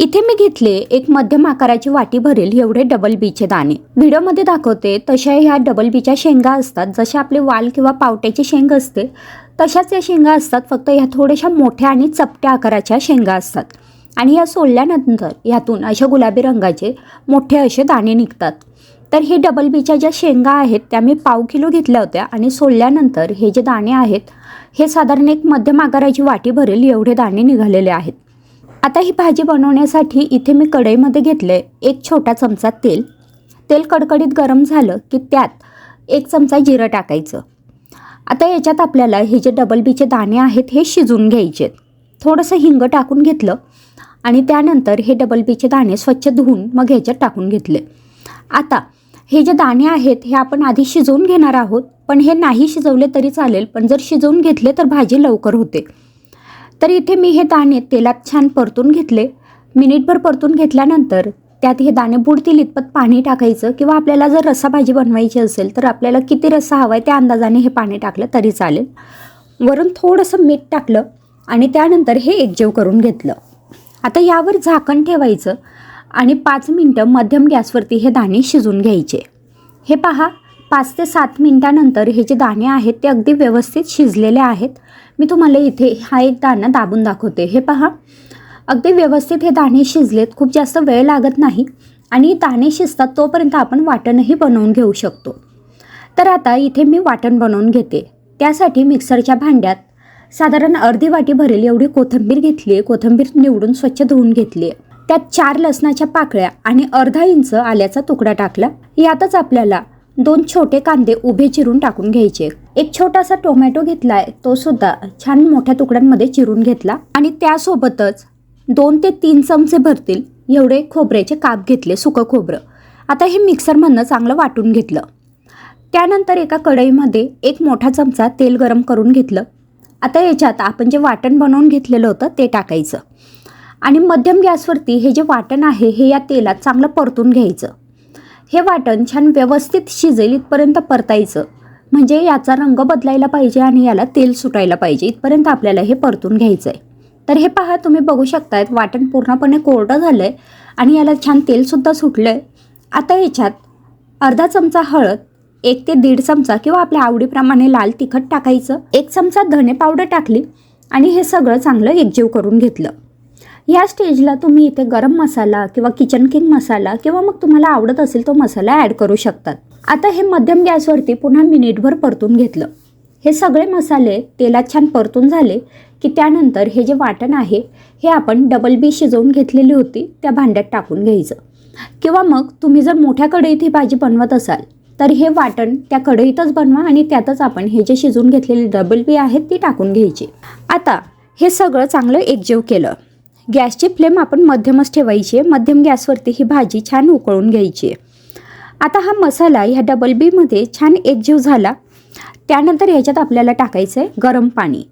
इथे मी घेतले एक मध्यम आकाराची वाटी भरेल एवढे डबल बीचे दाणे. व्हिडिओमध्ये दाखवते तशा ह्या डबल बीच्या शेंगा असतात. जसे आपले वाल किंवा पावट्याची शेंग असते तशाच या शेंगा असतात. फक्त ह्या थोड्याशा मोठ्या आणि चपट्या आकाराच्या शेंगा असतात. आणि या सोडल्यानंतर यातून अशा गुलाबी रंगाचे मोठे असे दाणे निघतात. तर हे डबल बीच्या ज्या शेंगा आहेत त्या मी पाव किलो घेतल्या होत्या आणि सोडल्यानंतर हे जे दाणे आहेत हे साधारण एक मध्यम आकाराची वाटी भरेल एवढे दाणे निघालेले आहेत. आता ही भाजी बनवण्यासाठी इथे मी कढईमध्ये घेतले एक छोटा चमचा तेल. तेल कडकडीत गरम झालं की त्यात एक चमचा जिरं टाकायचं. आता याच्यात आपल्याला हे जे डबल बीचे दाणे आहेत हे शिजून घ्यायचे. थोडंसं हिंग टाकून घेतलं आणि त्यानंतर हे डबल बीचे दाणे स्वच्छ धुवून मग ह्याच्यात टाकून घेतले. आता हे जे दाणे आहेत हे आपण आधी शिजवून घेणार आहोत पण हे नाही शिजवले तरी चालेल पण जर शिजवून घेतले तर भाजी लवकर होते. तर इथे मी हे दाणे तेलात छान परतून घेतले. मिनिटभर परतून घेतल्यानंतर त्यात हे दाणे बुडतील इतपत पाणी टाकायचं किंवा आपल्याला जर रसा भाजी बनवायची असेल तर आपल्याला किती रस्सा हवा आहे त्या अंदाजाने हे पाणी टाकलं तरी चालेल. वरून थोडंसं मीठ टाकलं आणि त्यानंतर हे एकजीव करून घेतलं. आता यावर झाकण ठेवायचं आणि पाच मिनटं मध्यम गॅसवरती हे दाणे शिजून घ्यायचे. हे पहा पाच ते सात मिनटानंतर हे जे दाणे आहेत ते अगदी व्यवस्थित शिजलेले आहेत. मी तुम्हाला इथे हा एक दाणा दाबून दाखवते. हे पहा. अगदी व्यवस्थित हे दाणे शिजलेत. खूप जास्त वेळ लागत नाही आणि दाणे शिजतात तोपर्यंत आपण वाटणही बनवून घेऊ शकतो. तर आता इथे मी वाटण बनवून घेते. त्यासाठी मिक्सरच्या भांड्यात साधारण अर्धी वाटी भरेल एवढी कोथिंबीर घेतली आहे. कोथिंबीर निवडून स्वच्छ धुवून घेतली आहे. त्यात चार लसणाच्या पाकळ्या आणि अर्धा इंच आल्याचा तुकडा टाकला. यातच आपल्याला दोन छोटे कांदे उभे चिरून टाकून घ्यायचे. एक छोटासा टोमॅटो घेतलाय तो सुद्धा छान मोठ्या तुकड्यांमध्ये चिरून घेतला आणि त्यासोबतच दोन ते तीन चमचे भरतील एवढे खोबऱ्याचे काप घेतले सुकं खोबरं. आता हे मिक्सरमधनं चांगलं वाटून घेतलं. त्यानंतर एका कढईमध्ये एक मोठा चमचा तेल गरम करून घेतलं. आता याच्यात आपण जे वाटण बनवून घेतलेलं होतं ते टाकायचं. आणि मध्यम गॅसवरती हे जे वाटण आहे हे या तेलात चांगलं परतून घ्यायचं. हे वाटण छान व्यवस्थित शिजेल इथपर्यंत परतायचं. म्हणजे याचा रंग बदलायला पाहिजे आणि याला तेल सुटायला पाहिजे. इथपर्यंत आपल्याला हे परतून घ्यायचं आहे तर हे पहा तुम्ही बघू शकतायत वाटण पूर्णपणे कोरडं झालं आहे आणि याला छान तेलसुद्धा सुटलं आहे आता याच्यात अर्धा चमचा हळद एक ते दीड चमचा किंवा आपल्या आवडीप्रमाणे लाल तिखट टाकायचं. एक चमचा धने पावडर टाकली आणि हे सगळं चांगलं एकजीव करून घेतलं. या स्टेजला तुम्ही इथे गरम मसाला किंवा किचन किंग मसाला किंवा मग तुम्हाला आवडत असेल तो मसाला ॲड करू शकतात. आता हे मध्यम गॅसवरती पुन्हा मिनिटभर परतून घेतलं. हे सगळे मसाले तेलात छान परतून झाले की त्यानंतर हे जे वाटण आहे हे आपण डबल बी शिजवून घेतलेली होती त्या भांड्यात टाकून घ्यायचं. किंवा मग तुम्ही जर मोठ्या कढईत ही भाजी बनवत असाल तर हे वाटण त्या कढईतच बनवा आणि त्यातच आपण हे जे शिजवून घेतलेली डबल बी आहेत ती टाकून घ्यायची. आता हे सगळं चांगलं एकजीव केलं. गॅसची फ्लेम आपण मध्यमच ठेवायची मध्यम गॅसवरती ही भाजी छान उकळून घ्यायची आहे. आता हा मसाला ह्या डबल बीमध्ये छान एकजीव झाला. त्यानंतर ह्याच्यात आपल्याला टाकायचं आहे गरम पाणी.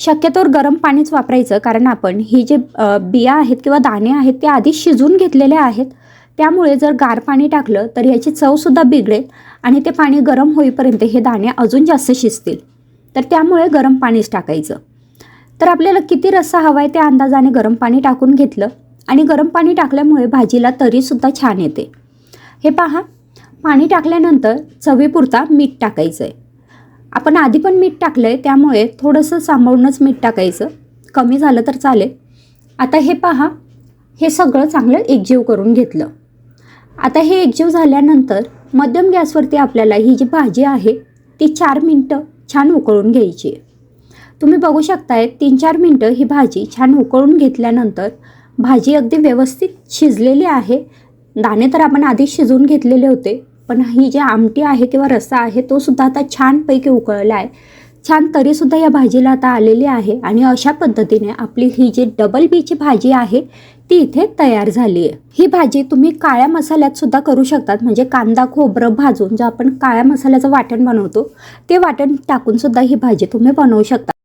शक्यतोवर गरम पाणीच वापरायचं कारण आपण ही जे बिया आहेत किंवा दाणे आहेत ते आधी शिजून घेतलेले आहेत. त्यामुळे जर गार पाणी टाकलं तर ह्याची चवसुद्धा बिघडेल आणि ते पाणी गरम होईपर्यंत हे दाणे अजून जास्त शिजतील. तर त्यामुळे गरम पाणीच टाकायचं. तर आपल्याला किती रस्सा हवा आहे त्या अंदाजाने गरम पाणी टाकून घेतलं आणि गरम पाणी टाकल्यामुळे भाजीला तरीसुद्धा छान येते. हे पहा पाणी टाकल्यानंतर चवीपुरता मीठ टाकायचं आहे आपण आधी पण मीठ टाकलं आहे त्यामुळे थोडंसं सांभाळूनच मीठ टाकायचं. कमी झालं तर चालेल. आता हे पहा हे सगळं चांगलं एकजीव करून घेतलं. आता हे एकजीव झाल्यानंतर मध्यम गॅसवरती आपल्याला ही जी भाजी आहे ती चार मिनटं छान उकळून घ्यायची आहे. तुम्ही बघू शकताय तीन चार मिनटं ही भाजी छान उकळून घेतल्यानंतर भाजी अगदी व्यवस्थित शिजलेली आहे. दाणे तर आपण आधी शिजवून घेतलेले होते पण ही जी आमटी आहे किंवा रस्सा आहे तो सुद्धा आता छानपैकी उकळला आहे. छान तरीसुद्धा या भाजीला आता आलेली आहे आणि अशा पद्धतीने आपली ही जी डबल बीची भाजी आहे ती इथे तयार झाली आहे. ही भाजी तुम्ही काळ्या मसाल्यात सुद्धा करू शकतात म्हणजे कांदा खोबरं भाजून जे आपण काळ्या मसाल्याचं वाटण बनवतो ते वाटण टाकून सुद्धा ही भाजी तुम्ही बनवू शकता.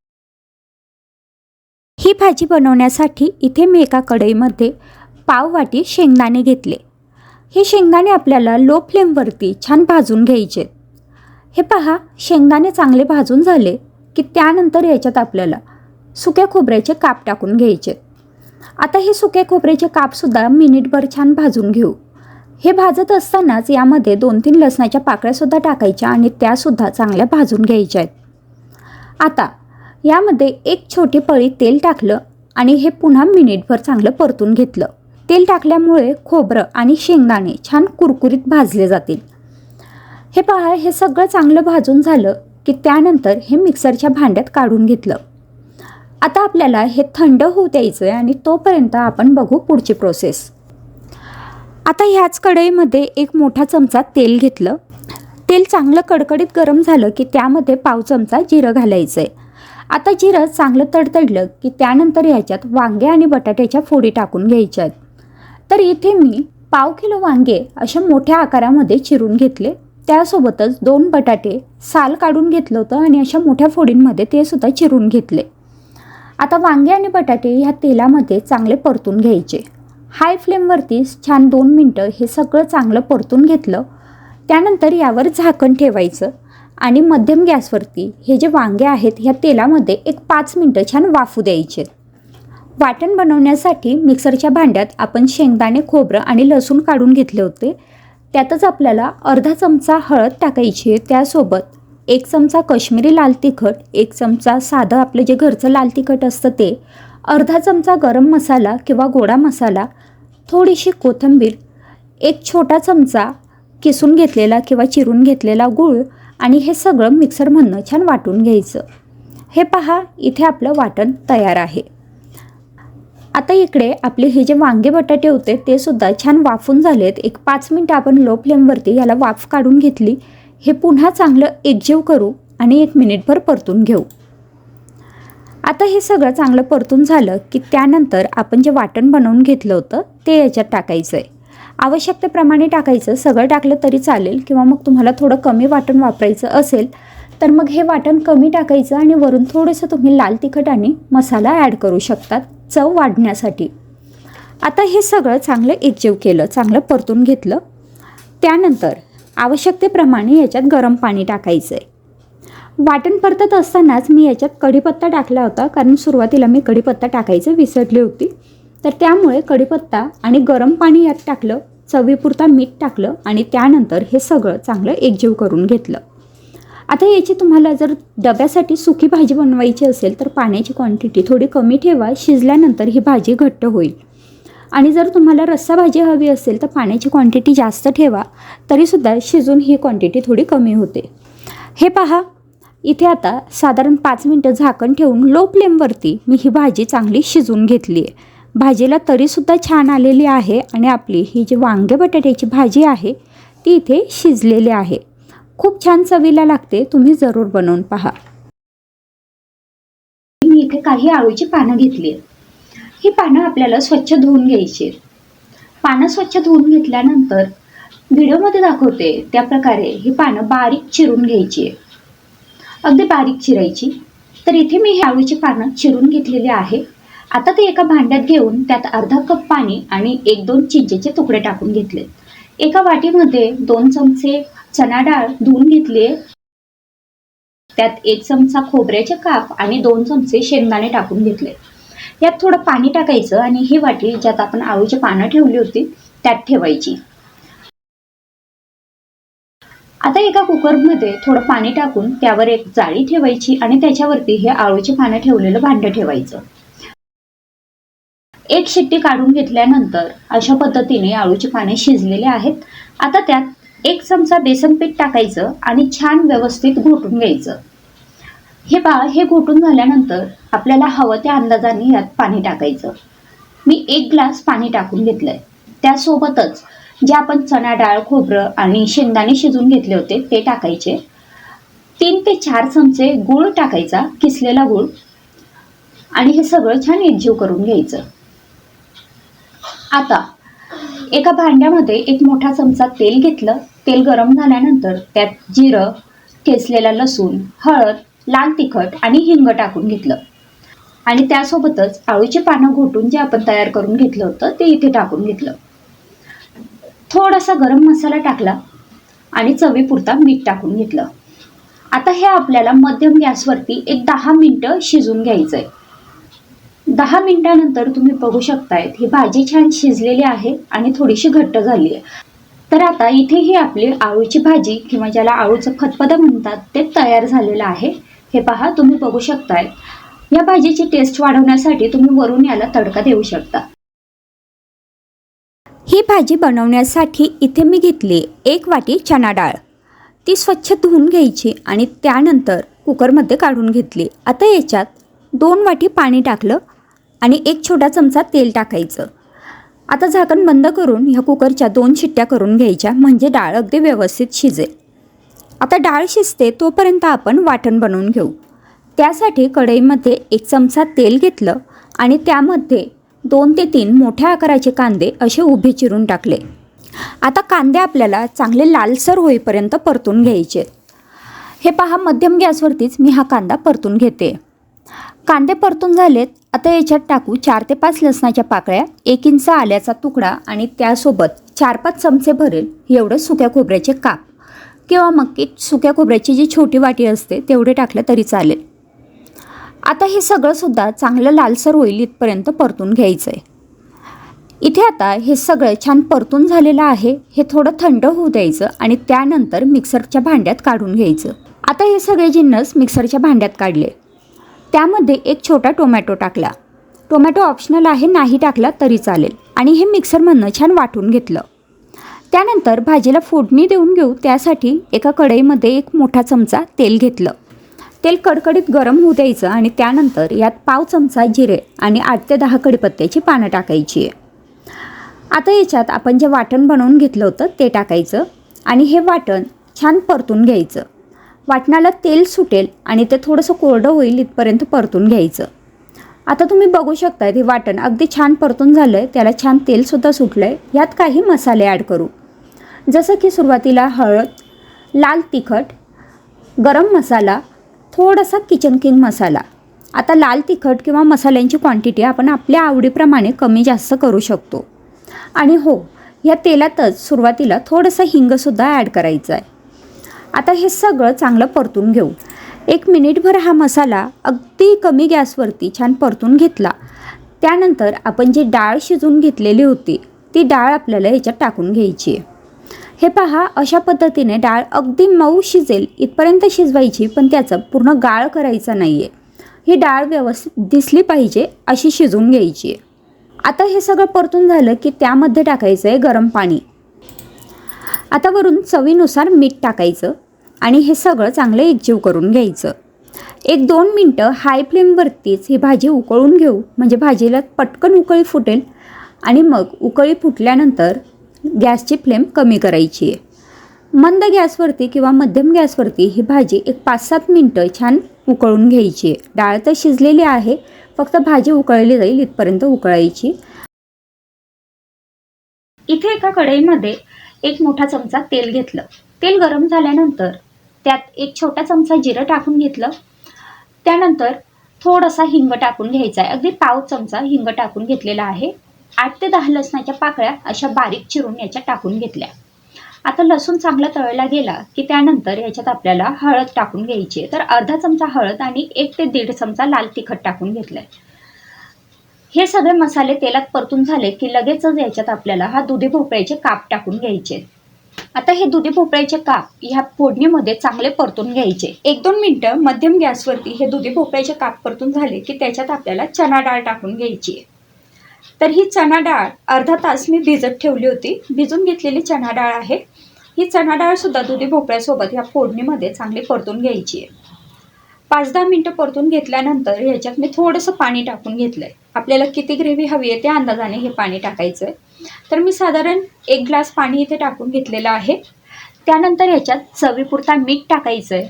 ही भाजी बनवण्यासाठी इथे मी एका कढईमध्ये पाव वाटी शेंगदाणे घेतले. हे शेंगदाणे आपल्याला लो फ्लेमवरती छान भाजून घ्यायचे. हे पहा शेंगदाणे चांगले भाजून झाले की त्यानंतर याच्यात आपल्याला सुक्या खोबऱ्याचे काप टाकून घ्यायचे. आता हे सुके खोबऱ्याचे कापसुद्धा मिनिटभर छान भाजून घेऊ. हे भाजत असतानाच यामध्ये दोन तीन लसणाच्या पाकळ्यासुद्धा टाकायच्या आणि त्यासुद्धा चांगल्या भाजून घ्यायच्या आहेत. आता यामध्ये एक छोटी पळी तेल टाकलं आणि हे पुन्हा मिनिटभर चांगलं परतून घेतलं. तेल टाकल्यामुळे खोबरं आणि शेंगदाणे छान कुरकुरीत भाजले जातील. हे पहा हे सगळं चांगलं भाजून झालं की त्यानंतर हे मिक्सरच्या भांड्यात काढून घेतलं. आता आपल्याला हे थंड होऊ द्यायचं आहे आणि तोपर्यंत आपण बघू पुढची प्रोसेस. आता ह्याच कढईमध्ये एक मोठा चमचा तेल घेतलं. तेल चांगलं कडकडीत गरम झालं की त्यामध्ये पाव चमचा जिरं घालायचं आहे आता जिरं चांगलं तडतडलं की त्यानंतर ह्याच्यात वांगे आणि बटाट्याच्या फोडी टाकून घ्यायच्या तर इथे मी पाव किलो वांगे अशा मोठ्या आकारामध्ये चिरून घेतले. त्यासोबतच दोन बटाटे साल काढून घेतलं होतं आणि अशा मोठ्या फोडींमध्ये ते सुद्धा चिरून घेतले. आता वांगे आणि बटाटे ह्या तेलामध्ये चांगले परतून घ्यायचे. हाय फ्लेमवरती छान दोन मिनटं हे सगळं चांगलं परतून घेतलं. त्यानंतर यावर झाकण ठेवायचं. आणि मध्यम गॅसवरती हे जे वांगे आहेत ह्या तेलामध्ये एक पाच मिनटं छान वाफू द्यायचे. वाटण बनवण्यासाठी मिक्सरच्या भांड्यात आपण शेंगदाणे खोबरं आणि लसूण काढून घेतले होते. त्यातच आपल्याला अर्धा चमचा हळद टाकायची आहे त्यासोबत एक चमचा कश्मीरी लाल तिखट एक चमचा साधं आपलं जे घरचं लाल तिखट असतं ते अर्धा चमचा गरम मसाला किंवा गोडा मसाला थोडीशी कोथिंबीर एक छोटा चमचा किसून घेतलेला किंवा चिरून घेतलेला गूळ आणि हे सगळं मिक्सरमधनं छान वाटून घ्यायचं. हे पहा इथे आपलं वाटण तयार आहे. आता इकडे आपले हे जे वांगे बटाटे होते ते सुद्धा छान वाफून झालेत. एक पाच मिनटं आपण लो फ्लेमवरती याला वाफ काढून घेतली. हे पुन्हा चांगलं एकजीव करू आणि एक मिनिटभर परतून घेऊ. आता हे सगळं चांगलं परतून झालं की त्यानंतर आपण जे वाटण बनवून घेतलं होतं ते याच्यात टाकायचं आहे आवश्यकतेप्रमाणे टाकायचं. सगळं टाकलं तरी चालेल किंवा मग तुम्हाला थोडं कमी वाटण वापरायचं असेल तर मग हे वाटण कमी टाकायचं आणि वरून थोडंसं तुम्ही लाल तिखट आणि मसाला ॲड करू शकतात चव वाढण्यासाठी. आता हे सगळं चांगलं एकजीव केलं चांगलं परतून घेतलं. त्यानंतर आवश्यकतेप्रमाणे याच्यात गरम पाणी टाकायचं आहे वाटण परतत असतानाच मी याच्यात कढीपत्ता टाकला होता कारण सुरुवातीला मी कढीपत्ता टाकायचं विसरली होती. तर त्यामुळे कढीपत्ता आणि गरम पाणी यात टाकलं. चवीपुरता मीठ टाकलं आणि त्यानंतर हे सगळं चांगलं एकजीव करून घेतलं. आता याची तुम्हाला जर डब्यासाठी सुकी भाजी बनवायची असेल तर पाण्याची क्वांटिटी थोडी कमी ठेवा शिजल्यानंतर ही भाजी घट्ट होईल. आणि जर तुम्हाला रस्सा भाजी हवी असेल तर पाण्याची क्वांटिटी जास्त ठेवा तरीसुद्धा शिजून ही क्वांटिटी थोडी कमी होते. हे पहा इथे आता साधारण पाच मिनटं झाकण ठेवून लो फ्लेमवरती मी ही भाजी चांगली शिजून घेतली आहे भाजीला तरीसुद्धा छान आलेली आहे आणि आपली ही जी वांगे बटाट्याची भाजी आहे ती इथे शिजलेली आहे. खूप छान चवीला लागते तुम्ही जरूर बनवून पहा. मी इथे काही आळूची पानं घेतली ही पानं आपल्याला स्वच्छ धुवून घ्यायची आहेत. पानं स्वच्छ धुवून घेतल्यानंतर व्हिडिओमध्ये दाखवते त्या प्रकारे ही पानं बारीक चिरून घ्यायची आहे. अगदी बारीक चिरायची. तर इथे मी ही आळूची पानं चिरून घेतलेली आहे. आता ते एका भांड्यात घेऊन त्यात अर्धा कप पाणी आणि एक दोन चिंचेचे तुकडे टाकून घेतले. एका वाटीमध्ये दोन चमचे चना डाळ धुवून घेतले. त्यात एक चमचा खोबऱ्याचे काप आणि दोन चमचे शेंगदाणे टाकून घेतले. यात थोडं पाणी टाकायचं आणि ही वाटी ज्यात आपण आळूची पानं ठेवली होती त्यात ठेवायची. आता एका कुकरमध्ये थोडं पाणी टाकून त्यावर एक जाळी ठेवायची आणि त्याच्यावरती हे आळूची पानं ठेवलेलं भांडं ठेवायचं. एक शिट्टी काढून घेतल्यानंतर अशा पद्धतीने आळूची पाने शिजलेले आहेत. आता त्यात एक चमचा बेसन पीठ टाकायचं आणि छान व्यवस्थित घोटून घ्यायचं. हे पा हे घोटून झाल्यानंतर आपल्याला हवं त्या अंदाजाने यात पाणी टाकायचं. मी एक ग्लास पाणी टाकून घेतलंय. त्यासोबतच जे आपण चणा डाळ खोबरं आणि शेंगदाणे शिजून घेतले होते ते टाकायचे. तीन ते चार चमचे गूळ टाकायचा किसलेला गूळ. आणि हे सगळं छान एकजीव करून घ्यायचं. आता एका भांड्यामध्ये एक मोठा चमचा तेल घेतलं. तेल गरम झाल्यानंतर त्यात जिरं केसलेला लसूण हळद लाल तिखट आणि हिंग टाकून घेतलं. आणि त्यासोबतच आळूची पानं घोटून जे आपण तयार करून घेतलं होतं ते इथे टाकून घेतलं. थोडासा गरम मसाला टाकला आणि चवीपुरता मीठ टाकून घेतलं. आता हे आपल्याला मध्यम गॅसवरती एक दहा मिनटं शिजून घ्यायचं आहे दहा मिनिटानंतर तुम्ही बघू शकतायत ही भाजी छान शिजलेली आहे आणि थोडीशी घट्ट झाली आहे तर आता इथे ही आपली आळूची भाजी किंवा ज्याला आळूचं फतफद म्हणतात ते तयार झालेलं आहे. हे पहा तुम्ही बघू शकताय. या भाजीची टेस्ट वाढवण्यासाठी तुम्ही वरून याला तडका देऊ शकता. ही भाजी बनवण्यासाठी इथे मी घेतली एक वाटी चणा डाळ. ती स्वच्छ धुवून घ्यायची आणि त्यानंतर कुकरमध्ये काढून घेतली. आता याच्यात दोन वाटी पाणी टाकलं आणि एक छोटा चमचा तेल टाकायचं. आता झाकण बंद करून ह्या कुकरच्या दोन शिट्ट्या करून घ्यायच्या म्हणजे डाळ अगदी व्यवस्थित शिजेल. आता डाळ शिजते तोपर्यंत आपण वाटण बनवून घेऊ. त्यासाठी कढईमध्ये एक चमचा तेल घेतलं आणि त्यामध्ये दोन ते तीन मोठ्या आकाराचे कांदे असे उभे चिरून टाकले. आता कांदे आपल्याला चांगले लालसर होईपर्यंत परतून घ्यायचे. हे पहा मध्यम गॅसवरतीच मी हा कांदा परतून घेते. कांदे परतून झालेत. आता याच्यात टाकू चार ते पाच लसणाच्या पाकळ्या एक इंच आल्याचा तुकडा आणि त्यासोबत चार पाच चमचे भरेल एवढं सुक्या खोबऱ्याचे काप. किंवा मग की सुक्या खोबऱ्याची जी छोटी वाटी असते तेवढे टाकलं तरी चालेल. आता हे सगळंसुद्धा चांगलं लालसर होईल इथपर्यंत परतून घ्यायचं आहे इथे आता हे सगळं छान परतून झालेलं आहे. हे थोडं थंड होऊ द्यायचं आणि त्यानंतर मिक्सरच्या भांड्यात काढून घ्यायचं. आता हे सगळे जिन्नस मिक्सरच्या भांड्यात काढले. त्यामध्ये एक छोटा टोमॅटो टाकला. टोमॅटो ऑप्शनल आहे नाही टाकला तरी चालेल. आणि हे मिक्सरमधनं छान वाटून घेतलं. त्यानंतर भाजीला फोडणी देऊन घेऊ त्यासाठी एका कढईमध्ये एक मोठा चमचा तेल घेतलं. तेल कडकडीत गरम होऊ द्यायचं आणि त्यानंतर यात पाव चमचा जिरे आणि आठ ते दहा कडीपत्त्याची पानं टाकायची. आहे आता याच्यात आपण जे वाटण बनवून घेतलं होतं ते टाकायचं आणि हे वाटण छान परतून घ्यायचं. वाटणाला तेल सुटेल आणि ते थोडंसं कोरडं होईल इथपर्यंत परतून घ्यायचं. आता तुम्ही बघू शकता हे वाटण अगदी छान परतून झालं आहे त्याला छान तेलसुद्धा सुटलं आहे यात काही मसाले ॲड करू. जसं की सुरुवातीला हळद लाल तिखट गरम मसाला थोडासा किचन किंग मसाला. आता लाल तिखट किंवा मसाल्यांची क्वांटिटी आपण आपल्या आवडीप्रमाणे कमी जास्त करू शकतो. आणि हो या तेलातच सुरुवातीला थोडंसं हिंगसुद्धा ॲड करायचं आहे आता हे सगळं चांगलं परतून घेऊ. एक मिनिटभर हा मसाला अगदी कमी गॅसवरती छान परतून घेतला. त्यानंतर आपण जी डाळ शिजून घेतलेली होती ती डाळ आपल्याला ह्याच्यात टाकून घ्यायची आहे. हे पहा अशा पद्धतीने डाळ अगदी मऊ शिजेल इथपर्यंत शिजवायची पण त्याचं पूर्ण गाळ करायचा नाही आहे ही डाळ व्यवस्थित दिसली पाहिजे अशी शिजवून घ्यायची आहे. आता हे सगळं परतून झालं की त्यामध्ये टाकायचं आहे गरम पाणी. आता वरून चवीनुसार मीठ टाकायचं आणि हे सगळं चांगलं एकजीव करून घ्यायचं. एक दोन मिनटं हाय फ्लेमवरतीच ही भाजी उकळून घेऊ. म्हणजे भाजीला पटकन उकळी फुटेल आणि मग उकळी फुटल्यानंतर गॅसची फ्लेम कमी करायची आहे. मंद गॅसवरती किंवा मध्यम गॅसवरती ही भाजी एक पाच सात मिनटं छान उकळून घ्यायची आहे. डाळ तर शिजलेली आहे फक्त भाजी उकळली जाईल इथपर्यंत उकळायची. इथे एका कढईमध्ये एक मोठा चमचा तेल घेतलं. तेल गरम झाल्यानंतर त्यात एक छोटा चमचा जिरं टाकून घेतलं. त्यानंतर थोडासा हिंग टाकून घ्यायचा आहे. अगदी पाव चमचा हिंग टाकून घेतलेला आहे. आठ ते दहा लसणाच्या पाकळ्या अशा बारीक चिरून याच्या टाकून घेतल्या. आता लसूण चांगला तळला गेला की त्यानंतर याच्यात आपल्याला हळद टाकून घ्यायची आहे. तर अर्धा चमचा हळद आणि एक ते दीड चमचा लाल तिखट टाकून घेतलं आहे हे सगळे मसाले तेलात परतून झाले की लगेचच याच्यात आपल्याला हा दुधी भोपळ्याचे काप टाकून घ्यायचे. आता हे दुधी भोपळ्याचे काप ह्या फोडणीमध्ये चांगले परतून घ्यायचे. एक दोन मिनटं मध्यम गॅसवरती हे दुधी भोपळ्याचे काप परतून झाले की त्याच्यात आपल्याला चना डाळ टाकून घ्यायची. आहे तर ही चना डाळ अर्धा तास मी भिजत ठेवली होती. भिजून घेतलेली चना डाळ आहे. ही चना डाळ सुद्धा दुधी भोपळ्यासोबत ह्या फोडणीमध्ये चांगली परतून घ्यायची. आहे पाच दहा मिनटं परतून घेतल्यानंतर ह्याच्यात मी थोडंसं पाणी टाकून घेतलंय. आपल्याला किती ग्रेव्ही हवी आहे त्या अंदाजाने हे पाणी टाकायचं आहे तर मी साधारण एक ग्लास पाणी इथे टाकून घेतलेलं आहे. त्यानंतर याच्यात चवीपुरता मीठ टाकायचं आहे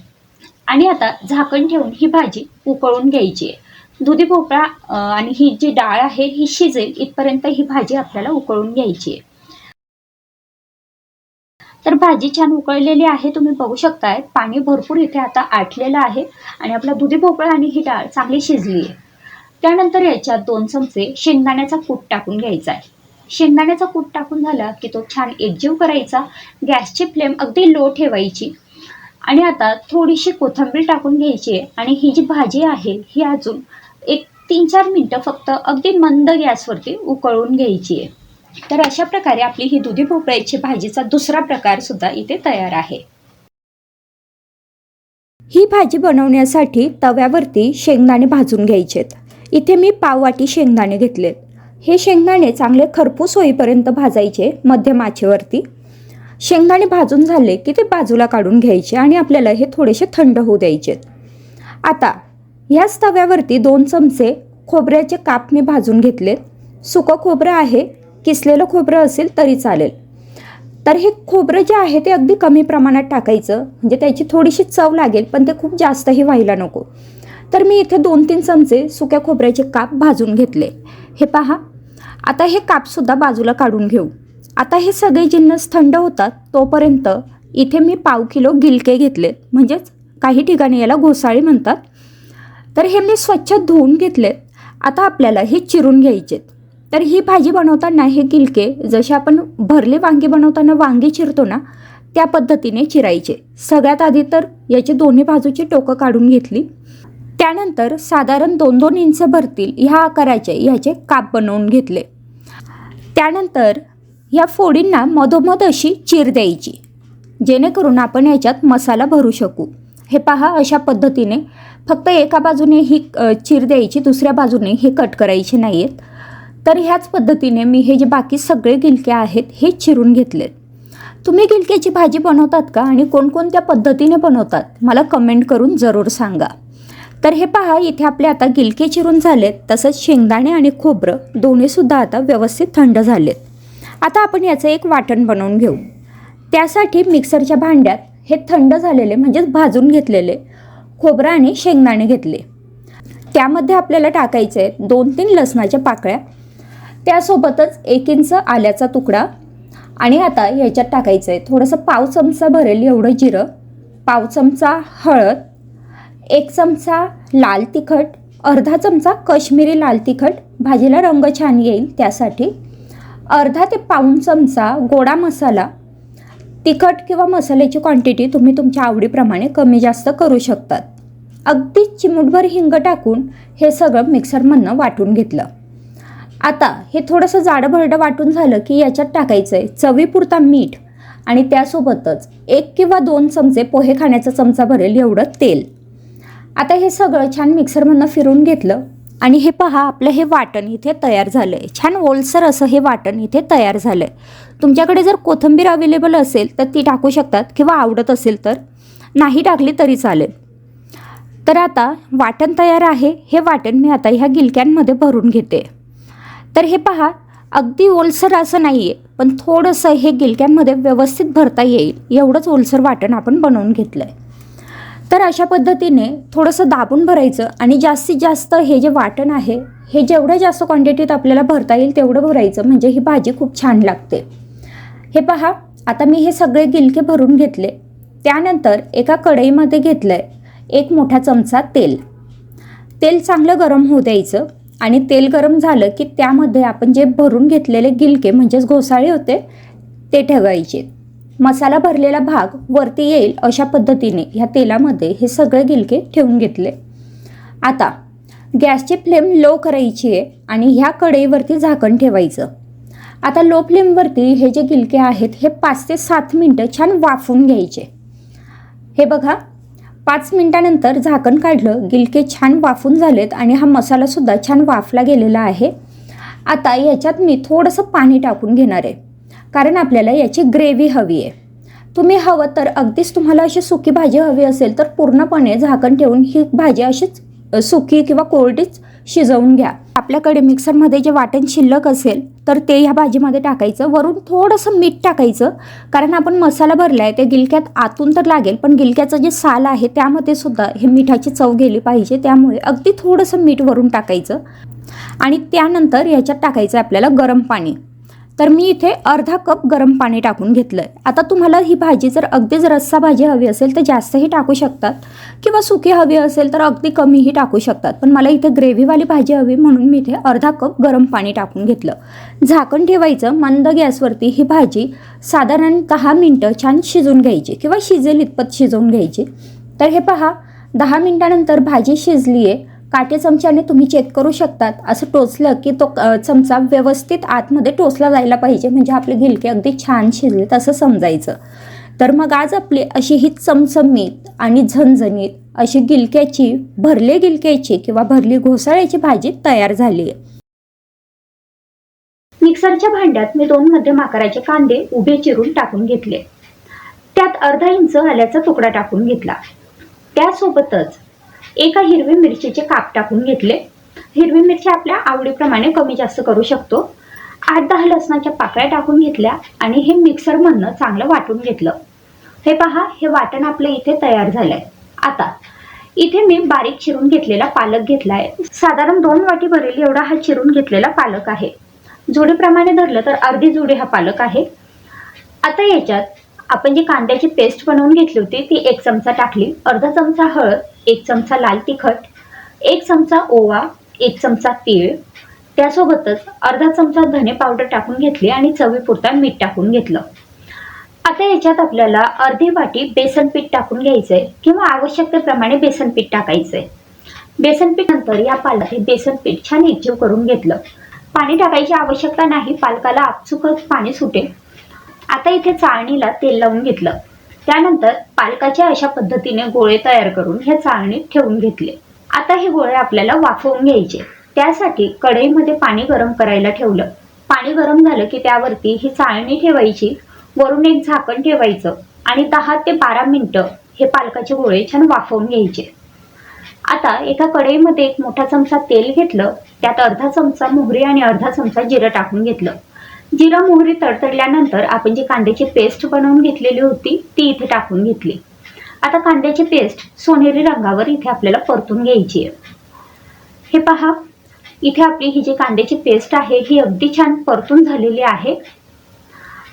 आणि आता झाकण ठेवून ही भाजी उकळून घ्यायची आहे. दुधी भोपळा आणि ही जी डाळ आहे ही शिजेल इथपर्यंत ही भाजी आपल्याला उकळून घ्यायची आहे. तर भाजी छान उकळलेली आहे तुम्ही बघू शकताय. पाणी भरपूर इथे आता आटलेलं आहे. आणि आपला दुधी भोपळा आणि ही डाळ चांगली शिजली आहे. त्यानंतर याच्यात दोन चमचे शेंगदाण्याचा कूट टाकून घ्यायचा आहे. शेंगदाण्याचा कूट टाकून झाला की तो छान एकजीव करायचा गॅसची फ्लेम अगदी लो ठेवायची आणि आता थोडीशी कोथिंबीर टाकून घ्यायची आहे आणि ही जी भाजी आहे ही अजून एक तीन चार मिनटं फक्त अगदी मंद गॅसवरती उकळून घ्यायची आहे. तर अशा प्रकारे आपली ही दुधी भोपळ्याची भाजीचा दुसरा प्रकार सुद्धा इथे तयार आहे. ही भाजी बनवण्यासाठी तव्यावरती शेंगदाणे भाजून घ्यायचेत. इथे मी पाववाटी शेंगदाणे घेतलेत हे शेंगदाणे चांगले खरपूस होईपर्यंत भाजायचे मध्यम आचेवरती. शेंगदाणे भाजून झाले की ते बाजूला काढून घ्यायचे आणि आपल्याला हे थोडेसे थंड होऊ द्यायचे. आता ह्याच तव्यावरती दोन चमचे खोबऱ्याचे काप मी भाजून घेतलेत सुकं खोबरं आहे किसलेलं खोबरं असेल तरी चालेल. तर हे खोबरं जे आहे ते अगदी कमी प्रमाणात टाकायचं म्हणजे त्याची थोडीशी चव लागेल पण ते खूप जास्तही व्हायला नको. तर मी इथे दोन तीन चमचे सुक्या खोबऱ्याचे काप भाजून घेतले. हे पहा. आता हे कापसुद्धा बाजूला काढून घेऊ. आता हे सगळे जिन्नस थंड होतात तोपर्यंत इथे मी पाव किलो गिलके घेतलेत म्हणजेच काही ठिकाणी याला घोसाळी म्हणतात. तर हे मी स्वच्छ धुवून घेतलेत आता आपल्याला हे चिरून घ्यायचेत तर ही भाजी बनवताना हे गिलके जसे आपण भरले वांगी बनवताना वांगी चिरतो ना त्या पद्धतीने चिरायचे. सगळ्यात आधी तर याची दोन्ही बाजूची टोकं काढून घेतली. त्यानंतर साधारण दोन दोन इंच भरतील ह्या आकाराचे ह्याचे काप बनवून घेतले. त्यानंतर ह्या फोडींना मधोमध अशी चीर द्यायची जेणेकरून आपण याच्यात मसाला भरू शकू. हे पहा अशा पद्धतीने फक्त एका बाजूने ही चीर द्यायची दुसऱ्या बाजूने हे कट करायचे नाही आहेत तर ह्याच पद्धतीने मी हे जे बाकी सगळे गिलके आहेत हे चिरून घेतलेत. तुम्ही गिलक्याची भाजी बनवतात का आणि कोणकोणत्या पद्धतीने बनवतात मला कमेंट करून जरूर सांगा. तर हे पहा इथे आपले आता गिलके चिरून झालेत तसंच शेंगदाणे आणि खोबरं दोन्हीसुद्धा आता व्यवस्थित थंड झालेत. आता आपण याचं एक वाटण बनवून घेऊ. त्यासाठी मिक्सरच्या भांड्यात हे थंड झालेले म्हणजेच भाजून घेतलेले खोबरं आणि शेंगदाणे घेतले. त्यामध्ये आपल्याला टाकायचे आहेत दोन तीन लसणाच्या पाकळ्या. त्यासोबतच एक इंच आल्याचा तुकडा. आणि आता याच्यात टाकायचं आहे थोडंसं पाव चमचा भरेल एवढं जिरं. पाव चमचा हळद. एक चमचा लाल तिखट अर्धा चमचा कश्मीरी लाल तिखट भाजीला रंग छान येईल त्यासाठी. अर्धा ते पाऊण चमचा गोडा मसाला. तिखट किंवा मसाल्याची क्वांटिटी तुम्ही तुमच्या आवडीप्रमाणे कमी जास्त करू शकतात. अगदी चिमूटभर हिंग टाकून हे सगळं मिक्सरमधनं वाटून घेतलं. आता हे थोडंसं जाडंभरडं वाटून झालं की याच्यात टाकायचं आहे चवीपुरता मीठ आणि त्यासोबतच एक किंवा दोन चमचे पोहे खाण्याचा चमचा भरेल एवढं तेल. आता हे सगळं छान मिक्सरमधनं फिरून घेतलं आणि हे पहा आपलं हे वाटण इथे तयार झालं आहे छान ओलसर असं हे वाटण इथे तयार झालं आहे तुमच्याकडे जर कोथिंबीर अवेलेबल असेल तर ती टाकू शकतात किंवा आवडत असेल तर. नाही टाकली तरी चालेल. तर आता वाटण तयार आहे. हे वाटण मी आता ह्या गिलक्यांमध्ये भरून घेते. तर हे पहा अगदी ओलसर असं नाही आहे पण थोडंसं हे गिलक्यांमध्ये व्यवस्थित भरता येईल. एवढंच ओलसर वाटण आपण बनवून घेतलं आहे तर अशा पद्धतीने थोडंसं दाबून भरायचं आणि जास्तीत जास्त हे जे वाटण आहे हे जेवढं जास्त क्वांटिटीत आपल्याला भरता येईल तेवढं भरायचं. म्हणजे ही भाजी खूप छान लागते. हे पहा आता मी हे सगळे गिलके भरून घेतले. त्यानंतर एका कढईमध्ये घेतलं आहे एक मोठा चमचा तेल. तेल चांगलं गरम होऊ द्यायचं आणि तेल गरम झालं की त्यामध्ये आपण जे भरून घेतलेले गिलके म्हणजेच घोसाळे होते ते ठेवायचे. मसाला भरलेला भाग वरती येईल अशा पद्धतीने ह्या तेलामध्ये हे सगळे गिलके ठेवून घेतले. आता गॅसची फ्लेम लो करायची आहे आणि ह्या कढईवरती झाकण ठेवायचं. आता लो फ्लेमवरती हे जे गिलके आहेत हे पाच ते सात मिनटं छान वाफून घ्यायचे. हे बघा पाच मिनटानंतर झाकण काढलं गिलके छान वाफून झालेत आणि हा मसालासुद्धा छान वाफला गेलेला आहे. आता याच्यात मी थोडंसं पाणी टाकून घेणार आहे. कारण आपल्याला याची ग्रेव्ही हवी आहे. तुम्ही हवं तर अगदीच तुम्हाला अशी सुकी भाजी हवी असेल तर पूर्णपणे झाकण ठेवून ही भाजी अशीच सुकी किंवा कोरडीच शिजवून घ्या. आपल्याकडे मिक्सरमध्ये जे वाटण शिल्लक असेल तर ते ह्या भाजीमध्ये टाकायचं. वरून थोडंसं मीठ टाकायचं. कारण आपण मसाला भरला आहे ते गिलक्यात आतून तर लागेल पण गिलक्याचं जे साल आहे त्यामध्ये सुद्धा हे मिठाची चव गेली पाहिजे. त्यामुळे अगदी थोडंसं मीठ वरून टाकायचं. आणि त्यानंतर ह्याच्यात टाकायचं आहे आपल्याला गरम पाणी. तर मी इथे अर्धा कप गरम पाणी टाकून घेतलं आहे आता तुम्हाला ही भाजी जर अगदीच रस्सा भाजी हवी असेल तर जास्तही टाकू शकतात. किंवा सुकी हवी असेल तर अगदी कमीही टाकू शकतात. पण मला इथे ग्रेव्हीवाली भाजी हवी म्हणून मी इथे अर्धा कप गरम पाणी टाकून घेतलं. झाकण ठेवायचं मंद गॅसवरती ही भाजी साधारण दहा मिनटं छान शिजून घ्यायची किंवा शिजेल इतपत शिजवून घ्यायची. तर हे पहा दहा मिनटानंतर भाजी शिजली आहे काटे चमच्याने तुम्ही चेक करू शकतात. असं टोचलं की तो चमचा व्यवस्थित आतमध्ये टोचला जायला पाहिजे. म्हणजे आपले गिलके अगदी छान शिजलेत असं समजायचं. तर मग आज आपली अशी ही चमचमीत आणि झणझणीत अशी गिलक्याची भरले गिलक्याची किंवा भरली घोसाळ्याची भाजी तयार झाली आहे. मिक्सरच्या भांड्यात मी दोन मध्यम आकाराचे कांदे उभे चिरून टाकून घेतले. त्यात अर्धा इंच आल्याचा तुकडा टाकून घेतला. त्यासोबतच एका हिरवी मिरचीचे काप टाकून घेतले. हिरवी मिरची आपल्या आवडीप्रमाणे कमी जास्त करू शकतो. आठ दहा लसणाच्या पाकळ्या टाकून घेतल्या आणि हे मिक्सरमधनं चांगलं वाटून घेतलं. हे पहा हे वाटण आपलं इथे तयार झालंय. आता इथे मी बारीक चिरून घेतलेला पालक घेतलाय. साधारण दोन वाटी भरेल एवढा हा चिरून घेतलेला पालक आहे. जोडीप्रमाणे धरलं तर अर्धी जोडी हा पालक आहे. आता याच्यात आपण जी कांद्याची पेस्ट बनवून घेतली होती ती एक चमचा टाकली. अर्धा चमचा हळद एक चमचा लाल तिखट एक चमचा ओवा एक चमचा तीळ त्यासोबतच अर्धा चमचा धने पावडर टाकून घेतली आणि चवीपुरता मीठ टाकून घेतलं. आता याच्यात आपल्याला अर्धी वाटी बेसन पीठ टाकून घ्यायचंय किंवा आवश्यकतेप्रमाणे बेसन पीठ टाकायचंय. बेसन पीठ नंतर या पालक हे बेसन पीठ छान एकजीव करून घेतलं. पाणी टाकायची आवश्यकता नाही पालकाला आपसुकच पाणी सुटेल. आता इथे चाळणीला तेल लावून घेतलं. त्यानंतर पालकाच्या अशा पद्धतीने गोळे तयार करून हे चाळणीत ठेवून घेतले. आता हे गोळे आपल्याला वाफवून घ्यायचे. त्यासाठी कढईमध्ये पाणी गरम करायला ठेवलं. पाणी गरम झालं की त्यावरती ही चाळणी ठेवायची. वरून एक झाकण ठेवायचं आणि दहा ते बारा मिनिटं हे पालकाचे गोळे छान वाफवून घ्यायचे. आता एका कढईमध्ये एक मोठा चमचा तेल घेतलं. त्यात अर्धा चमचा मोहरी आणि अर्धा चमचा जिरं टाकून घेतलं. जिरा मोहरी तडतडल्यानंतर आपण जी कांद्याची पेस्ट बनवून घेतलेली होती ती इथे टाकून घेतली. आता कांद्याची पेस्ट सोनेरी रंगावर इथे आपल्याला परतून घ्यायची आहे. हे पहा इथे आपली ही जी कांद्याची पेस्ट आहे ही अगदी छान परतून झालेली आहे.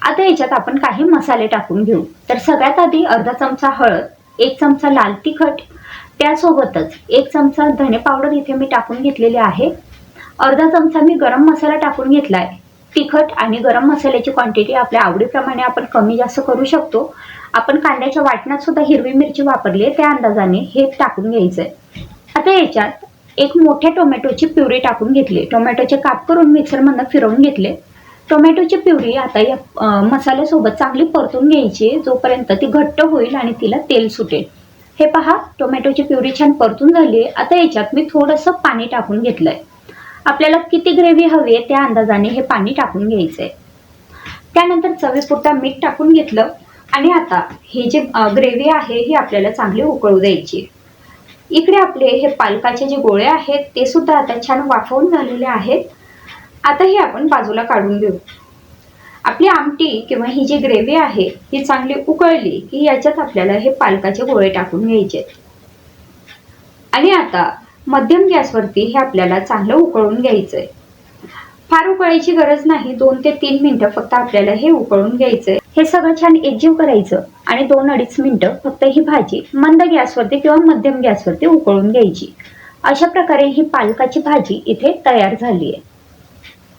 आता याच्यात आपण काही मसाले टाकून घेऊ. तर सगळ्यात आधी अर्धा चमचा हळद एक चमचा लाल तिखट त्यासोबतच एक चमचा धने पावडर इथे मी टाकून घेतलेले आहे. अर्धा चमचा मी गरम मसाला टाकून घेतला आहे तिखट आणि गरम मसाल्याची क्वांटिटी आपल्या आवडीप्रमाणे आपण कमी जास्त करू शकतो. आपण कांद्याच्या वाटणात सुद्धा हिरवी मिरची वापरली आहे त्या अंदाजाने हे टाकून घ्यायचं आहे आता याच्यात एक मोठ्या टोमॅटोची प्युरी टाकून घेतली. टोमॅटोचे काप करून मिक्सरमधनं फिरवून घेतले. टोमॅटोची प्युरी आता या मसाल्यासोबत चांगली परतून घ्यायची जोपर्यंत ती घट्ट होईल आणि तिला तेल सुटेल. हे पहा टोमॅटोची प्युरी छान परतून झाली आहे. आता याच्यात मी थोडंसं पाणी टाकून घेतलं आहे आपल्याला किती ग्रेव्ही हवी आहे त्या अंदाजाने हे पाणी टाकून घ्यायचंय. त्यानंतर चवीपुरता मीठ टाकून घेतलं आणि आता ही जी ग्रेव्ही आहे ही आपल्याला चांगली उकळू द्यायची. इकडे आपले हे पालकाचे जे गोळे आहेत ते सुद्धा आता छान वाफवून झालेले आहेत. आता हे आपण बाजूला काढून घेऊ. आपली आमटी किंवा ही जी ग्रेव्ही आहे ही चांगली उकळली की याच्यात आपल्याला हे पालकाचे गोळे टाकून घ्यायचे आणि आता मध्यम गॅसवरती हे आपल्याला चांगलं उकळून घ्यायचंय. फार उकळायची गरज नाही दोन ते तीन मिनिटं फक्त आपल्याला हे उकळून घ्यायचंय. हे सगळं छान एकजीव करायचं आणि दोन अडीच मिनिटं फक्त ही भाजी मंद गॅसवरती किंवा मध्यम गॅसवरती उकळून घ्यायची. अशा प्रकारे ही पालकाची भाजी इथे तयार झाली आहे